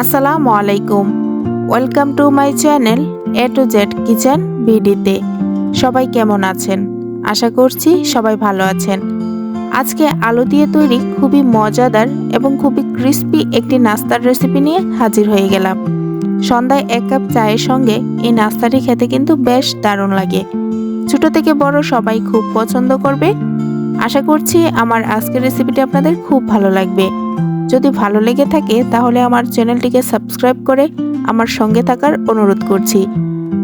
আসসালামু আলাইকুম। Welcome to my channel A to Z kitchen বিডিতে সবাই কেমন আছেন? আশা করছি সবাই ভালো আছেন। আজকে আলু দিয়ে তৈরি খুবই মজাদার এবং খুবই ক্রিস্পি একটি নাস্তার রেসিপি নিয়ে হাজির হয়ে গেলাম। সন্ধ্যায় এক কাপ চায়ের সঙ্গে এই নাস্তাটি খেতে কিন্তু বেশ দারুণ লাগে। ছোট থেকে বড় সবাই খুব পছন্দ করবে। আশা করছি আমার আজকের রেসিপিটি আপনাদের খুব ভালো লাগবে। যদি ভালো লেগে থাকে, তাহলে আমার চ্যানেলটিকে সাবস্ক্রাইব করে আমার সঙ্গে থাকার অনুরোধ করছি।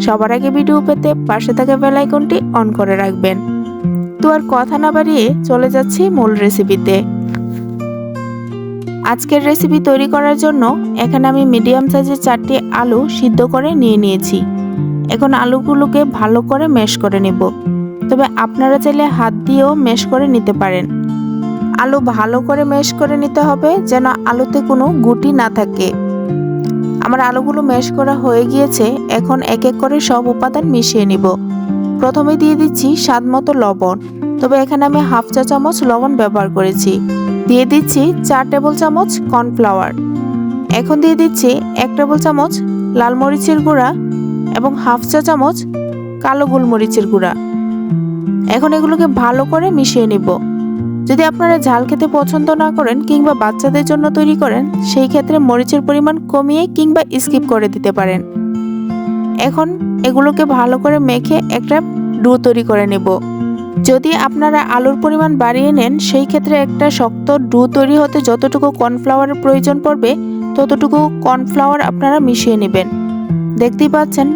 সবার আগে ভিডিও পেতে পাশে থাকা বেল আইকনটি অন করে রাখবেন। তো আর কথা না বাড়িয়ে চলে যাচ্ছি মূল রেসিপিতে। আজকের রেসিপি তৈরি করার জন্য এখানে আমি মিডিয়াম সাইজের চারটি আলু সিদ্ধ করে নিয়ে নিয়েছি। এখন আলুগুলোকে ভালো করে মেশ করে নেব। তবে আপনারা চাইলে হাত দিয়েও মেশ করে নিতে পারেন। আলু ভালো করে ম্যাশ করে নিতে হবে যেন আলুতে কোনো গুটি না থাকে। আমার আলুগুলো ম্যাশ করা হয়ে গিয়েছে, এখন এক এক করে সব উপাদান মিশিয়ে নিব। প্রথমে দিয়ে দিচ্ছি স্বাদ মতো লবণ, তবে এখানে আমি হাফ চা চামচ লবণ ব্যবহার করেছি। দিয়ে দিচ্ছি চার টেবিল চামচ কর্নফ্লাওয়ার। এখন দিয়ে দিচ্ছি এক টেবিল চামচ লাল মরিচের গুঁড়া এবং হাফ চা চামচ কালো গোলমরিচের গুঁড়া। এখন এগুলোকে ভালো করে মিশিয়ে নিব। যদি আপনারা ঝাল খেতে পছন্দ না করেন কিংবা বাচ্চাদের জন্য তৈরি করেন, সেই ক্ষেত্রে মরিচের পরিমাণ কমিয়ে কিংবা স্কিপ করে দিতে পারেন। এখন এগুলোকে ভালো করে মেখে একটা ডো তৈরি করে নেব। যদি আপনারা আলুর পরিমাণ বাড়িয়ে নেন, সেই ক্ষেত্রে একটা শক্ত ডু তৈরি হতে যতটুকু কর্নফ্লাওয়ারের প্রয়োজন পড়বে, ততটুকু কর্নফ্লাওয়ার আপনারা মিশিয়ে নেবেন। দেখতেই পাচ্ছেন,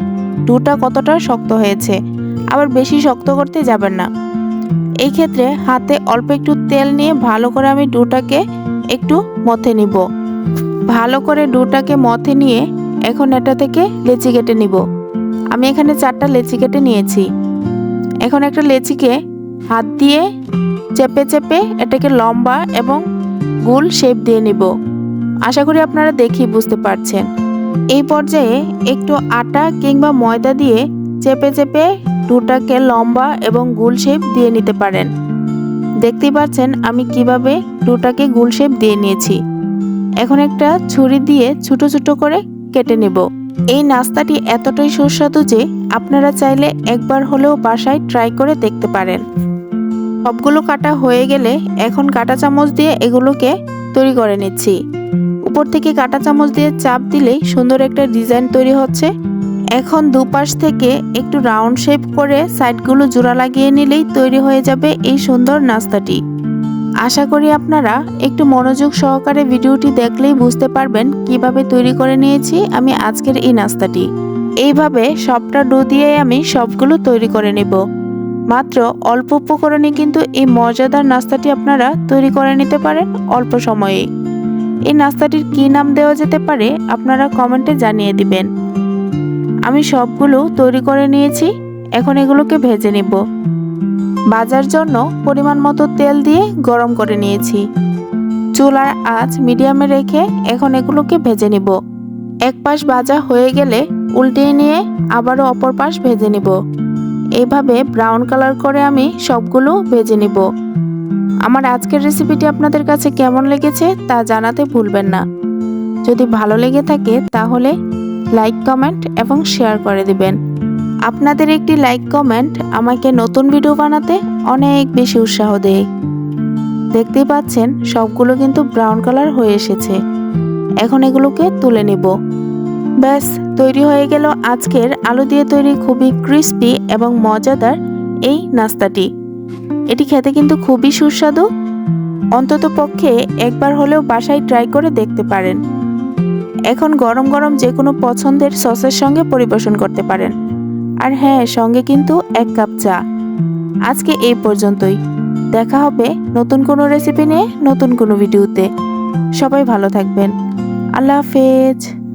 ডোটা কতটা শক্ত হয়েছে। আবার বেশি শক্ত করতে যাবেন না। এই ক্ষেত্রে হাতে অল্প একটু তেল নিয়ে ভালো করে আমি ডুটাকে একটু মথে নিব। ভালো করে ডুটাকে মথে নিয়ে এখন এটা থেকে লেচি কেটে নিব। আমি এখানে চারটা লেচি কেটে নিয়েছি। এখন একটা লেচিকে হাত দিয়ে চেপে চেপে এটাকে লম্বা এবং গোল শেপ দিয়ে নিব। আশা করি আপনারা দেখি বুঝতে পারছেন। এই পর্যায়ে একটু আটা কিংবা ময়দা দিয়ে চেপে চেপে ডুটাকে লম্বা এবং গোল শেপ দিয়ে নিতে পারেন। দেখতেই পাচ্ছেন আমি কীভাবে ডুটাকে গোল শেপ দিয়ে নিয়েছি। এখন একটা ছুরি দিয়ে ছোট ছোট করে কেটে নেব। এই নাস্তাটি এতটাই সুস্বাদু যে আপনারা চাইলে একবার হলেও বাসায় ট্রাই করে দেখতে পারেন। সবগুলো কাটা হয়ে গেলে এখন কাটা চামচ দিয়ে এগুলোকে তৈরি করে নিচ্ছি। উপর থেকে কাটা চামচ দিয়ে চাপ দিলেই সুন্দর একটা ডিজাইন তৈরি হচ্ছে। এখন দুপাশ থেকে একটু রাউন্ড শেপ করে সাইডগুলো জোড়া লাগিয়ে নিলেই তৈরি হয়ে যাবে এই সুন্দর নাস্তাটি। আশা করি আপনারা একটু মনোযোগ সহকারে ভিডিওটি দেখলেই বুঝতে পারবেন কীভাবে তৈরি করে নিয়েছি আমি আজকের এই নাস্তাটি। এইভাবে সবটা ডো দিয়ে আমি সবগুলো তৈরি করে নেব। মাত্র অল্প উপকরণে কিন্তু এই মজাদার নাস্তাটি আপনারা তৈরি করে নিতে পারেন অল্প সময়ে। এই নাস্তাটির কী নাম দেওয়া যেতে পারে আপনারা কমেন্টে জানিয়ে দিবেন। আমি সবগুলো তৈরি করে নিয়েছি, এখন এগুলোকে ভেজে নিব। বাজার জন্য পরিমাণ মতো তেল দিয়ে গরম করে নিয়েছি। চুলার আঁচ মিডিয়ামে রেখে এখন এগুলোকে ভেজে নিব। এক পাশ ভাজা হয়ে গেলে উল্টিয়ে নিয়ে আবারও অপর পাশ ভেজে নিব। এইভাবে ব্রাউন কালার করে আমি সবগুলো ভেজে নিব। আমার আজকের রেসিপিটি আপনাদের কাছে কেমন লেগেছে তা জানাতে ভুলবেন না। যদি ভালো লেগে থাকে তাহলে লাইক কমেন্ট এবং শেয়ার করে দিবেন। আপনাদের একটি লাইক কমেন্ট আমাকে নতুন ভিডিও বানাতে অনেক বেশি উৎসাহ দেয়। দেখতেই পাচ্ছেন, সবগুলো কিন্তু ব্রাউন কালার হয়ে এসেছে। এখন এগুলোকে তুলে নেব। ব্যাস, তৈরি হয়ে গেল আজকের আলু দিয়ে তৈরি খুবই ক্রিস্পি এবং মজাদার এই নাস্তাটি। এটি খেতে কিন্তু খুবই সুস্বাদু। অন্তত পক্ষে একবার হলেও বাসায় ট্রাই করে দেখতে পারেন। এখন গরম গরম যে কোনো পছন্দের সসের সঙ্গে পরিবেশন করতে পারেন। আর হ্যাঁ সঙ্গে কিন্তু এক কাপ চা। আজকে এই পর্যন্তই। দেখা হবে নতুন কোনো রেসিপি নিয়ে নতুন কোনো ভিডিওতে সবাই ভালো থাকবেন। আল্লাহ হাফেজ।